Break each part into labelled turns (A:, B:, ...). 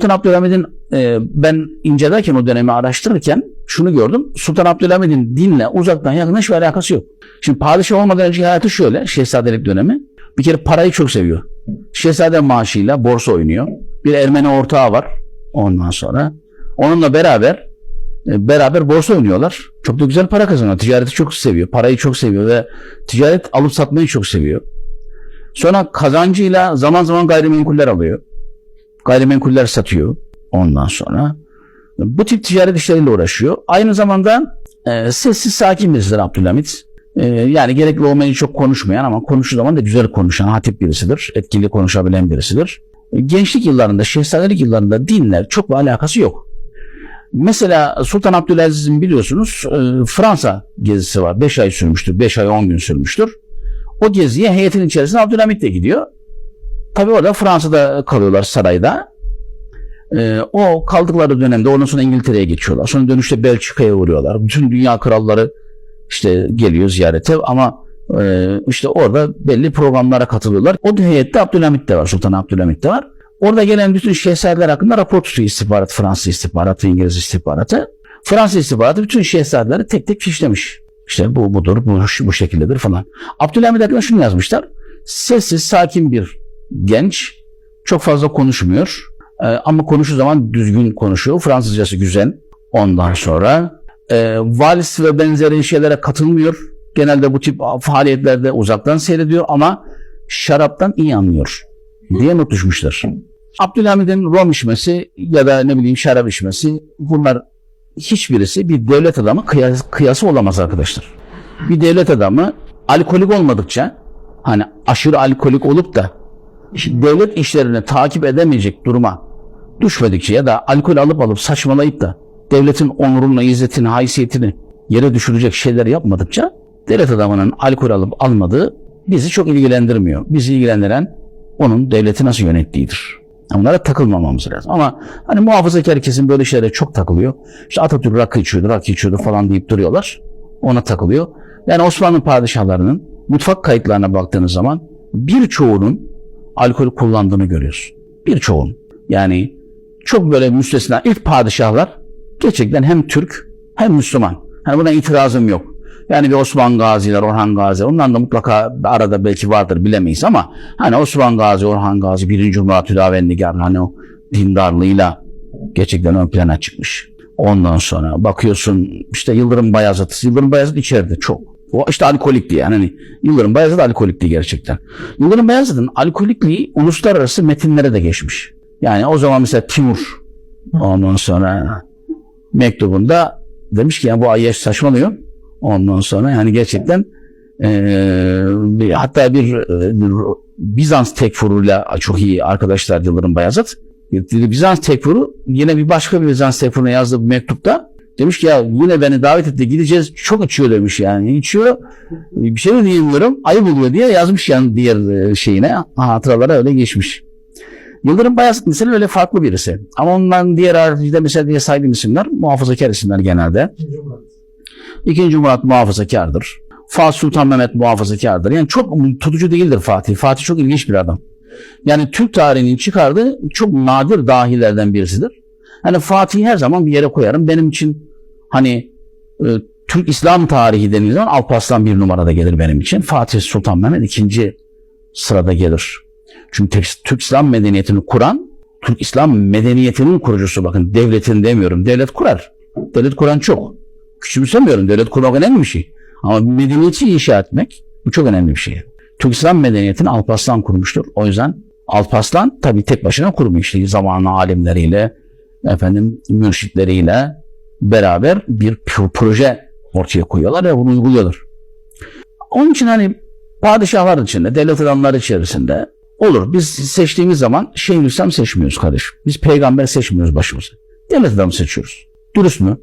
A: Sultan Abdülhamid'in e, ben incelerken o dönemi araştırırken şunu gördüm. Sultan Abdülhamid'in dinle uzaktan yakından hiçbir alakası yok. Şimdi padişah olmadan önce hayatı şöyle şehzadelik dönemi. Bir kere parayı çok seviyor. Şehzade maaşıyla borsa oynuyor. Bir Ermeni ortağı var ondan sonra. Onunla beraber e, beraber borsa oynuyorlar. Çok da güzel para kazanıyor. Ticareti çok seviyor. Parayı çok seviyor ve ticaret alıp satmayı çok seviyor. Sonra kazancıyla zaman zaman gayrimenkuller alıyor. Gayrimenkuller satıyor ondan sonra. Bu tip ticaret işleriyle uğraşıyor. Aynı zamanda e, sessiz sakin birisidir Abdülhamit. E, yani gerekli olmayı çok konuşmayan ama konuştuğu zaman da güzel konuşan hatip birisidir. Etkili konuşabilen birisidir. E, gençlik yıllarında, şehzadelik yıllarında dinle çok bir alakası yok. Mesela Sultan Abdülaziz'in biliyorsunuz e, Fransa gezisi var. 5 ay sürmüştür. 5 ay 10 gün sürmüştür. O geziye heyetin içerisinde Abdülhamit de gidiyor. Tabii orada Fransa'da kalıyorlar sarayda. Ee, o kaldıkları dönemde ondan sonra İngiltere'ye geçiyorlar. Sonra dönüşte Belçika'ya uğruyorlar. Bütün dünya kralları işte geliyor ziyarete ama e, işte orada belli programlara katılıyorlar. O heyette Abdülhamit de var. Sultan Abdülhamit de var. Orada gelen bütün şehzadeler hakkında rapor tutuyor istihbarat. Fransız istihbaratı, İngiliz istihbaratı. Fransız istihbaratı bütün şehzadeleri tek tek fişlemiş. İşte bu budur, bu, bu şekildedir falan. Abdülhamit hakkında şunu yazmışlar. Sessiz, sakin bir genç. Çok fazla konuşmuyor. Ee, ama konuştuğu zaman düzgün konuşuyor. Fransızcası güzel. Ondan sonra e, valis ve benzeri şeylere katılmıyor. Genelde bu tip faaliyetlerde uzaktan seyrediyor ama şaraptan iyi anlıyor diye not düşmüşler. Abdülhamid'in rom içmesi ya da ne bileyim şarap içmesi bunlar hiçbirisi bir devlet adamı kıyas, kıyası olamaz arkadaşlar. Bir devlet adamı alkolik olmadıkça hani aşırı alkolik olup da devlet işlerini takip edemeyecek duruma düşmedikçe ya da alkol alıp alıp saçmalayıp da devletin onurunu, izzetini, haysiyetini yere düşürecek şeyler yapmadıkça devlet adamının alkol alıp almadığı bizi çok ilgilendirmiyor. Bizi ilgilendiren onun devleti nasıl yönettiğidir. Onlara takılmamamız lazım. Ama hani muhafazakar kesim böyle şeylere çok takılıyor. İşte Atatürk rakı içiyordu, rakı içiyordu falan deyip duruyorlar. Ona takılıyor. Yani Osmanlı padişahlarının mutfak kayıtlarına baktığınız zaman birçoğunun alkol kullandığını görüyoruz. Birçoğun. Yani çok böyle müstesna ilk padişahlar gerçekten hem Türk hem Müslüman. Hani buna itirazım yok. Yani bir Osman Gaziler, Orhan Gaziler ondan da mutlaka arada belki vardır bilemeyiz ama hani Osman Gazi, Orhan Gazi, 1. Murat Hüdavendigar hani o dindarlığıyla gerçekten ön plana çıkmış. Ondan sonra bakıyorsun işte Yıldırım Bayezid, Yıldırım Bayezid içeride çok. O işte alkolikti yani. Hani Yıldırım Bayezid alkolikti gerçekten. Yıldırım Bayezid'in alkolikliği uluslararası metinlere de geçmiş. Yani o zaman mesela Timur ondan sonra mektubunda demiş ki ya bu Ayyaş saçmalıyor. Ondan sonra yani gerçekten bir- hatta bir, e, bir Bizans tekfuruyla çok iyi arkadaşlar Yıldırım Bayezid. Bizans tekfuru yine bir başka bir Bizans tekfuruna yazdığı bir mektupta demiş ki ya yine beni davet etti gideceğiz çok içiyor demiş yani içiyor bir şey de diyemiyorum ayıp oluyor diye yazmış yani diğer e, şeyine hatıralara öyle geçmiş. Yıldırım Bayezid mesela öyle farklı birisi. Ama ondan diğer haricinde mesela diye saydığım isimler muhafazakar isimler genelde. İkinci Murat muhafazakardır. Fatih Sultan Mehmet muhafazakardır. Yani çok tutucu değildir Fatih. Fatih çok ilginç bir adam. Yani Türk tarihinin çıkardığı çok nadir dahilerden birisidir. Hani Fatih'i her zaman bir yere koyarım. Benim için hani e, Türk İslam tarihi denildiği zaman Alparslan bir numarada gelir benim için. Fatih Sultan Mehmet ikinci sırada gelir. Çünkü Türk İslam medeniyetini kuran, Türk İslam medeniyetinin kurucusu bakın devletin demiyorum. Devlet kurar. Devlet kuran çok. Küçümsemiyorum. Devlet kurmak önemli bir şey. Ama medeniyeti inşa etmek bu çok önemli bir şey. Türk İslam medeniyetini Alparslan kurmuştur. O yüzden Alparslan tabii tek başına kurmuyor işte zamanı alimleriyle, efendim mürşitleriyle beraber bir pro- proje ortaya koyuyorlar ve bunu uyguluyorlar. Onun için hani padişahlar içinde, devlet adamları içerisinde olur. Biz seçtiğimiz zaman Şeyhülislam seçmiyoruz kardeşim. Biz peygamber seçmiyoruz başımıza. Devlet adamı seçiyoruz. Dürüst mü?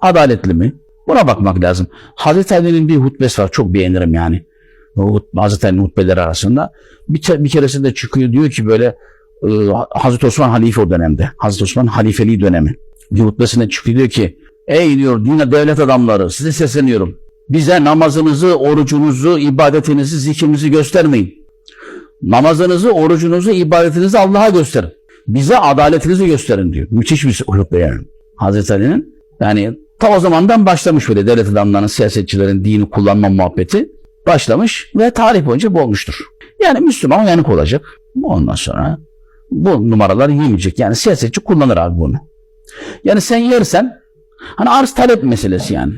A: Adaletli mi? Buna bakmak lazım. Hazreti Ali'nin bir hutbesi var. Çok beğenirim yani. Hazreti Ali'nin hutbeleri arasında. Bir, bir keresinde çıkıyor diyor ki böyle e, Hazreti Osman halife o dönemde. Hazreti Osman halifeliği dönemi. Bir hutbesine çıkıyor diyor ki ey diyor dünya devlet adamları size sesleniyorum. Bize namazınızı, orucunuzu, ibadetinizi, zikrinizi göstermeyin. Namazınızı, orucunuzu, ibadetinizi Allah'a gösterin. Bize adaletinizi gösterin diyor. Müthiş bir hutbe yani. Hazreti Ali'nin yani ta o zamandan başlamış böyle devlet adamlarının, siyasetçilerin dini kullanma muhabbeti başlamış ve tarih boyunca bu olmuştur. Yani Müslüman uyanık olacak. Ondan sonra bu numaralar yemeyecek. Yani siyasetçi kullanır abi bunu. Yani sen yersen hani arz talep meselesi yani.